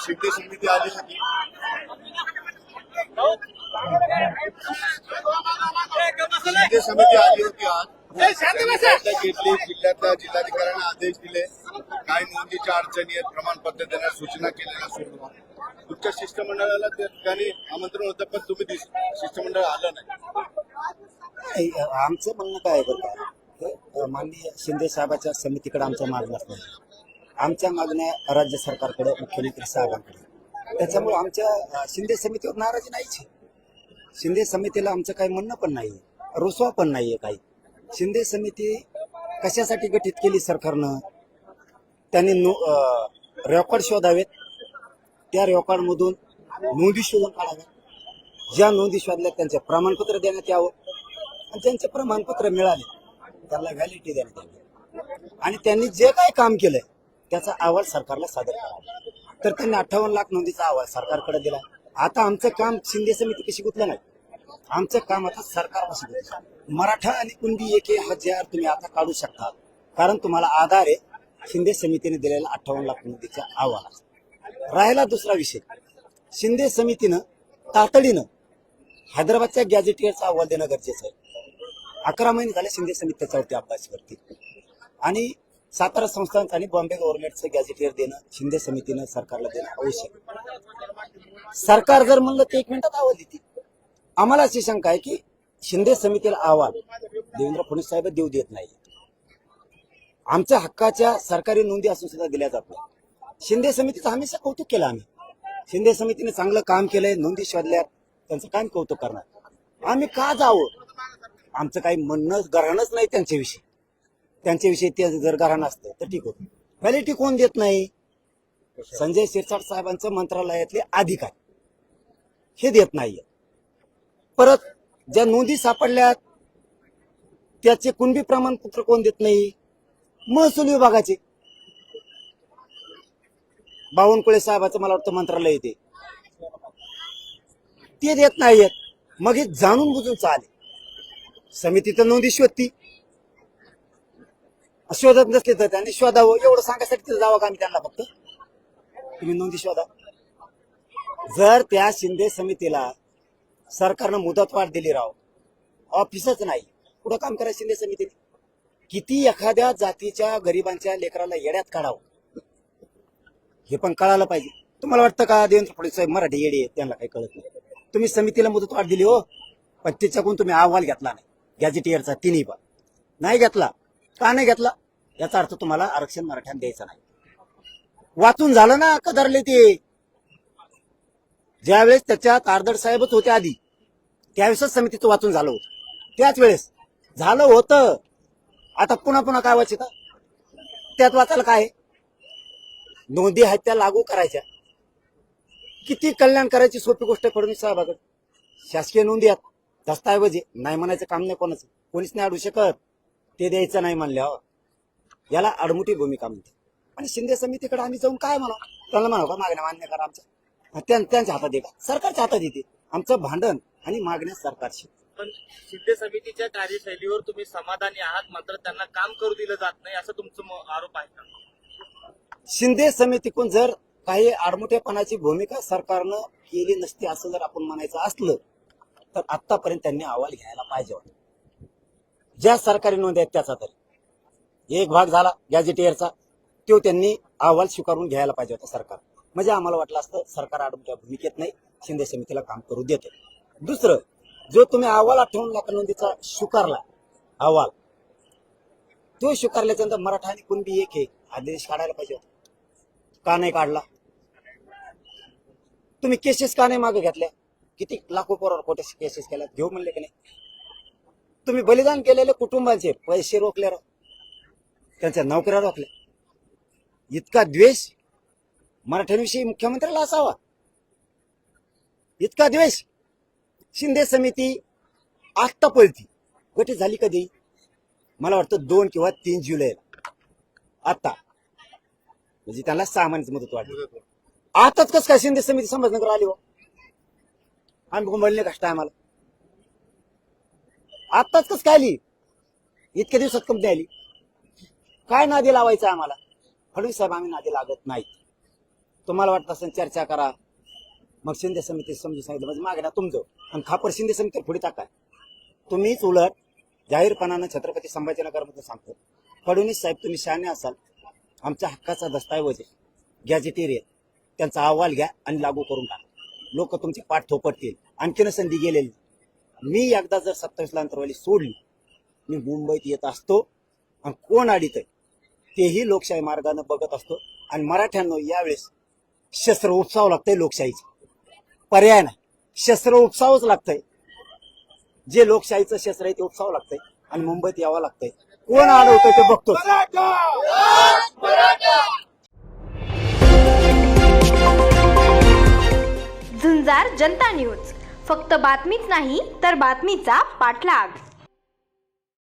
शिंदे समिती आली होती. शिंदे समिती आली होती आज. घेतली जिल्ह्यातल्या जिल्हाधिकाऱ्यांना आदेश दिले. काही नोंदीच्या अडचणी आहेत प्रमाणपत्र देण्यास सूचना केलेल्या सुरू तुमच्या शिष्टमंडळाला त्या ठिकाणी आमंत्रण होतं पण तुम्ही दिस- शिष्टमंडळ आलं नाही. आमचं म्हणणं काय बरं हे, माननीय शिंदे साहेबाच्या समितीकडे आमच्या मागण्या नाही आमच्या मागण्या राज्य सरकारकडे मुख्यमंत्री साहेबांकडे. त्याच्यामुळे आमच्या शिंदे समितीवर नाराजी नाहीच शिंदे समितीला आमचं काही म्हणणं पण नाही रुसवा पण नाहीये काही. शिंदे समिती कशासाठी गठीत केली सरकारनं? त्यांनी नो रेकॉर्ड शोधावेत. त्या रेकॉर्डमधून नोंदी शोधून काढाव्यात. ज्या नोंदी शोधल्या त्यांचे प्रमाणपत्र देण्यात यावं आणि त्यांचे प्रमाणपत्र मिळाले. त्याला व्हॅलिडिटी देण्यात यावी. आणि त्यांनी जे काही काम केलंय त्याचा अहवाल सरकारला सादर करावा. तर त्यांनी अठ्ठावन्न लाख नोंदीचा अहवाल सरकारकडे दिला. आता आमचं काम शिंदे समिती कशी गुतलं नाही. आमचं काम आता सरकार गुतलं मराठा आणि कुणबी एक हजार तुम्ही आता काढू शकता कारण तुम्हाला आधार आहे. शिंदे समितीने दिलेला अठ्ठावन्न लाख नोंदीचा अहवाल. राहिला दुसरा विषय. शिंदे समितीनं तातडीनं हैदराबादच्या गॅजेटियरचा अहवाल देणं गरजेचं आहे. अकरा महिने झाले शिंदे समिती त्याच्यावरती अभ्यास करते आणि सातारा संस्थांचं आणि बॉम्बे गव्हर्नमेंटचं गॅझेटियर देणं शिंदे समितीनं सरकारला देणं आवश्यक सरकार जर म्हणलं तर एक मिनिटात आवाज देते. आम्हाला अशी शंका आहे की शिंदे समितीला अहवाल देवेंद्र फडणवीस साहेब देऊ देत नाही. आमच्या हक्काच्या सरकारी नोंदी असून सुद्धा दिल्या जात नाही. शिंदे समितीचं हमेशा कौतुक केलं आम्ही. शिंदे समितीने चांगलं काम केलंय नोंदी शोधल्या त्यांचं काय कौतुक करणार. आम्ही का जावं? आमचं काही म्हणणं गरहाणच नाही त्यांच्याविषयी. त्यांच्याविषयी ते जर गरहाण असतं तर ठीक होतं. व्हॅलिटी कोण देत नाही. संजय शिरसाट साहेबांचं मंत्रालयातले अधिकारी हे देत नाहीये. परत ज्या नोंदी सापडल्यात त्याचे कुणबी प्रमाणपत्र कोण देत नाही? महसूल विभागाचे. बावनकुळे साहेबाचं मला वाटतं मंत्रालय येते ते. देत नाहीयेत. मग हे जाणून बुजून चाले समिती तर नोंदी शोधती शोधत नसले तर त्यांनी शोधावं. एवढं सांगायसाठी तिथं जावं का आम्ही त्यांना फक्त? तुम्ही नोंदी शोधा. जर त्या शिंदे समितीला सरकारनं मुदतवाढ दिली राव ऑफिसच नाही. कुठं काम करायचं शिंदे समितीने? किती एखाद्या जातीच्या गरिबांच्या लेकराला येड्यात काढावं? हे पण कळालं पाहिजे. तुम्हाला वाटतं का देवेंद्र फडणवीस साहेब मराठी येडी आहेत? त्यांना काही कळत नाही. तुम्ही समितीला मुदतवाढ दिली हो पण त्याच्याकडून तुम्ही अहवाल घेतला नाही. गॅजेटियरचा तिन्ही पण. नाही घेतला. का नाही घेतला? याचा अर्थ तुम्हाला आरक्षण मराठ्यांना द्यायचं नाही. वाचून झालं ना कदरले ते. ज्यावेळेस त्याच्यात आर्दड साहेबच होते आधी त्यावेळेसच समितीचं वाचून झालं होतं. त्याच वेळेस झालं होतं. आता पुन्हा पुन्हा काय वाचिता? त्यात वाचायला काय आहे? नोंदी आहेत त्या लागू करायच्या. किती कल्याण करायची सोपी गोष्ट करून फडणवीस साहेबाकडे? शासकीय नोंदी आहेत. दस्ताऐवज आहे. नाही म्हणायचं काम नाही कोणाचं. कोणीच नाही अडू शकत. ते द्यायचं नाही म्हणल्यावर याला अडमुठी भूमिका म्हणते आणि शिंदे समितीकडे आम्ही जाऊन काय म्हणा त्यांना म्हणा का मागण्या मान्य करा आमच्या. त्यां- त्यांच्या हातात का सरकारच्या हातात येते आमचं भांडण आणि मागण्या सरकारशी. पण शिंदे समितीच्या कार्यशैलीवर तुम्ही समाधानी आहात मात्र त्यांना काम करू दिलं जात नाही असं तुमचं आरोप आहे का? शिंदे समितीकडून जर काही आडमुठेपणाची भूमिका सरकारनं केली नसती असं जर आपण म्हणायचं असलं तर आतापर्यंत त्यांनी अहवाल घ्यायला पाहिजे होता. ज्या सरकारी नोंदी आहेत त्याचा तरी. एक भाग झाला गॅजेटियरचा तो त्यांनी अहवाल स्वीकारून घ्यायला पाहिजे होता सरकार. म्हणजे आम्हाला वाटलं असतं सरकार आडमुठ्या भूमिकेत नाही शिंदे समितीला काम करू देते. दुसरं जो तुम्ही अहवाल आठवून लाख नोंदीचा स्वीकारला अहवाल तो स्वीकारल्याच्यानंतर मराठा आणि कुणबी एक हे आदेश काढायला पाहिजे होता. का नाही काढला? तुम्ही केसेस का नाही मागे घेतल्या? किती लाखो करोड खोटे केसेस केल्या घेऊ म्हणले की नाही? तुम्ही बलिदान केलेले कुटुंबांचे पैसे रोखले राव. त्यांच्या नोकऱ्या रोखल्या. इतका द्वेष मराठ्यांविषयी मुख्यमंत्र्याला असावा. इतका द्वेष. शिंदे समिती आत्ता पळती गटी झाली कधी? मला वाटतं दोन किंवा तीन जुलैला. आता. म्हणजे त्यांना सामान्य मदत वाटली आताच कस काय शिंदे समिती संभाजीनगर आली हो? आम्ही म्हणले कष्ट आम्हाला? आत्ताच कस काय आली? इतक्या दिवसात कंपनी आली. काय नादी लावायचं आम्हाला? फडणवीस साहेब आम्ही नादी लागत नाही. तुम्हाला वाटत असेल चर्चा करा. मग शिंदे समिती समजून सांगितलं म्हणजे मागण्या तुमचं. आणि खापर शिंदे समिती पुढे टाका. तुम्हीच उलट जाहीरपणानं छत्रपती संभाजीनगरमध्ये सांगतो. फडणवीस साहेब तुम्ही शहाणे असाल. आमच्या हक्काचा दस्तऐवज आहे. गॅजेटेरियन त्यांचा अहवाल घ्या आणि लागू करून टाका. लोक तुमची पाठ थोपटतील आणखीन संधी गेलेली. मी एकदा जर सत्तावीसला अंतरवाली सोडली मी मुंबईत येत असतो आणि कोण अडीत तेही लोकशाही मार्गाने बघत असतो. आणि मराठ्यांना यावेळेस शस्त्र उपसावं लागतंय लोकशाहीचं. पर्याय नाही. शस्त्र उपसावंच लागतंय. जे लोकशाहीचं शस्त्र आहे ते उपसावं लागतंय. आणि मुंबईत यावं लागतंय. कोण अडवतंय ते बघतो झुंजार जनता न्यूज. फक्त बातमीच नाही तर बातमीचा पाठलाग.